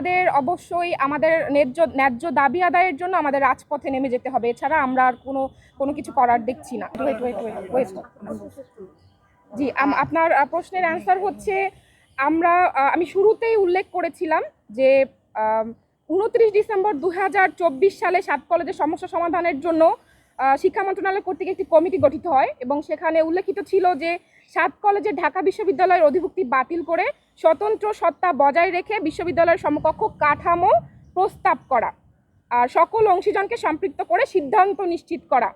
আমাদের অবশ্যই আমাদের ন্যায্য ন্যায্য দাবি আদায়ের জন্য আমাদের রাজপথে নেমে যেতে হবে এছাড়া আমরা আর কোনো কোনো কিছু করার দেখছি না. জি আপনার প্রশ্নের অ্যান্সার হচ্ছে, আমরা আমি শুরুতেই উল্লেখ করেছিলাম যে উনত্রিশ ডিসেম্বর দুই হাজার চব্বিশ সালে সাত কলেজের সমস্যা সমাধানের জন্য শিক্ষা মন্ত্রণালয় কর্তৃক একটি কমিটি গঠিত হয় এবং সেখানে উল্লেখিত ছিল যে সাত কলেজে ঢাকা বিশ্ববিদ্যালয়ের অধিভুক্তি বাতিল করে স্বতন্ত্র সত্তা বজায় রেখে বিশ্ববিদ্যালয়ের সমকক্ষ কাঠামো প্রস্তাব করা আর সকল অংশীজনকে সম্পৃক্ত করে সিদ্ধান্ত নিশ্চিত করা।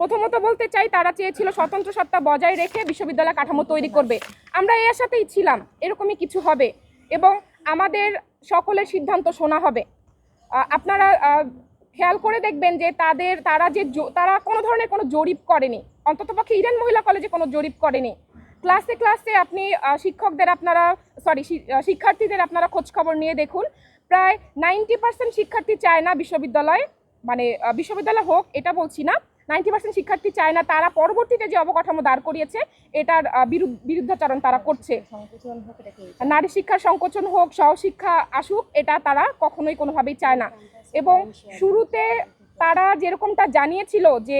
প্রথমত বলতে চাই, তারা চেয়েছিল স্বতন্ত্র সত্তা বজায় রেখে বিশ্ববিদ্যালয় কাঠামো তৈরি করবে। আমরা এর সাথেই ছিলাম, এরকমই কিছু হবে এবং আমাদের সকলের সিদ্ধান্ত শোনা হবে। আপনারা খেয়াল করে দেখবেন যে তাদের তারা যে তারা কোনো ধরনের কোনো জরিপ করেনি। অন্ততপক্ষে ইডেন মহিলা কলেজে কোনো জরিপ করেনি। ক্লাসে ক্লাসে আপনি শিক্ষকদের আপনারা সরি শিক্ষার্থীদের আপনারা খোঁজ খবর নিয়ে দেখুন। প্রায় নাইনটি পার্সেন্ট শিক্ষার্থী চায় না বিশ্ববিদ্যালয় মানে বিশ্ববিদ্যালয় হোক এটা বলছি না। নাইনটি পার্সেন্ট শিক্ষার্থী চায় না তারা পরবর্তীতে যে অবকাঠামো দাঁড় করিয়েছে এটার বিরুদ্ধ- বিরুদ্ধাচরণ তারা করছে। নারী শিক্ষার সংকোচন হোক সহশিক্ষা আসুক এটা তারা কখনোই কোনোভাবেই চায় না। এবং শুরুতে তারা যেরকমটা জানিয়েছিল যে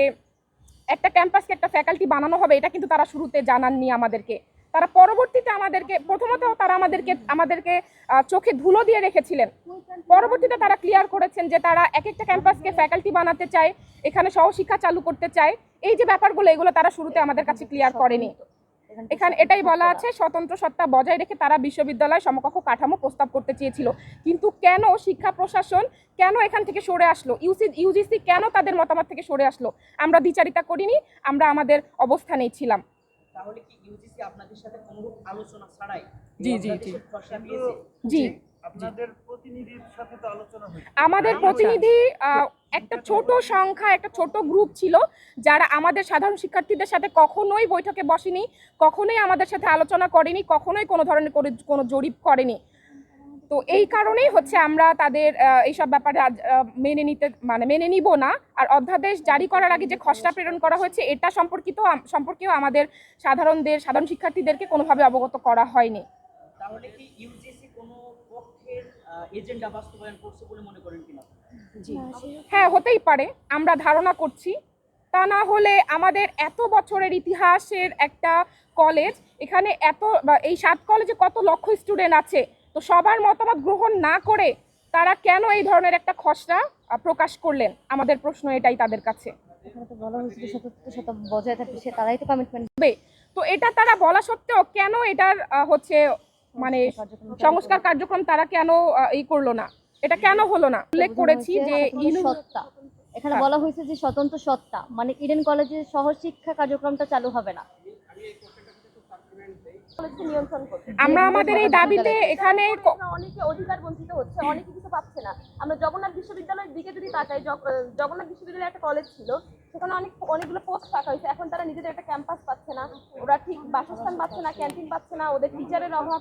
একটা ক্যাম্পাসকে একটা ফ্যাকাল্টি বানানো হবে, এটা কিন্তু তারা শুরুতে জানাননি আমাদেরকে। তারা পরবর্তীতে আমাদেরকে, প্রথমত তারা আমাদেরকে আমাদেরকে চোখে ধুলো দিয়ে রেখেছিলেন। পরবর্তীতে তারা ক্লিয়ার করেছেন যে তারা এক একটা ক্যাম্পাসকে ফ্যাকাল্টি বানাতে চায়, এখানে সহশিক্ষা চালু করতে চায়। এই যে ব্যাপারগুলো, এগুলো তারা শুরুতে আমাদের কাছে ক্লিয়ার করেনি। এখানে এটাই বলা আছে স্বতন্ত্র সত্তা বজায় রেখে তারা বিশ্ববিদ্যালয় সমকক্ষ কাঠামো প্রস্তাব করতে চেয়েছিল। কিন্তু কেন শিক্ষা প্রশাসন কেন এখান থেকে সরে আসলো? ইউসি ইউজিসি কেন তাদের মতামত থেকে সরে আসলো? আমরা দ্বিচারিতা করিনি আমরা আমাদের অবস্থানেই ছিলাম। তাহলে কি ইউজিসি আপনাদের সাথে কোনো আলোচনা ছাড়াই জি, জি, জি। জি। আমাদের প্রতিনিধি একটা ছোট সংখ্যা একটা ছোট গ্রুপ ছিল যারা আমাদের সাধারণ শিক্ষার্থীদের সাথে কখনোই বৈঠকে বসেনি কখনোই আমাদের সাথে আলোচনা করেনি কখনোই কোনো ধরনের কোনো জরিপ করেনি। তো এই কারণেই হচ্ছে আমরা তাদের এইসব ব্যাপারে মেনে নিতে মানে মেনে নিব না আর অধ্যাদেশ জারি করার আগে যে খসড়া প্রেরণ করা হয়েছে এটা সম্পর্কিত সম্পর্কেও আমাদের সাধারণদের সাধারণ শিক্ষার্থীদেরকে কোনোভাবে অবগত করা হয়নি। তাহলে কি ইউজিসি কোনো পক্ষের এজেন্ডা বাস্তবায়ন করছে বলে মনে করেন কিনা? হ্যাঁ হতেই পারে। আমরা ধারণা করছি। তা না হলে আমাদের এত বছরের ইতিহাসের একটা কলেজ এখানে এত এই সাত কলেজে কত লক্ষ স্টুডেন্ট আছে? তো সবার মতামত গ্রহণ না করে তারা কেন এই ধরনের একটা খসড়া প্রকাশ করলেন? আমাদের প্রশ্ন এটাই তাদের কাছে। তো বলা হয়েছে যে সতর্ক সতর্ক বজায় থাকবে তারাই তো কমিটমেন্ট তো এটা তারা বলা সত্ত্বেও কেন এটার হচ্ছে মানে সংস্কার কার্যক্রম তারা কেন এই করল না? এটা কেন হলো না? উল্লেখ করেছি যে সত্তা। এখানে হ্যাঁ। বলা হয়েছে যে স্বতন্ত্র সত্তা। মানে ইডেন কলেজে সহশিক্ষা কার্যক্রমটা চালু হবে না। আমরা আমাদের এই দাবিতে এখানে অনেকে অধিকার বঞ্চিত হচ্ছে অনেকে কিছু পাচ্ছে না। আমরা জগন্নাথ বিশ্ববিদ্যালয়ের দিকে যদি তাকাই জগ- জগন্নাথ বিশ্ববিদ্যালয়ে একটা কলেজ ছিল। সেখানে অনেক, অনেকগুলো পোস্ট ফাঁকা হয়েছে। এখন তারা নিজেদের একটা ক্যাম্পাস পাচ্ছে না। ওরা ঠিক বাসস্থান পাচ্ছে না ক্যান্টিন পাচ্ছে না, ওদের টিচারের অভাব।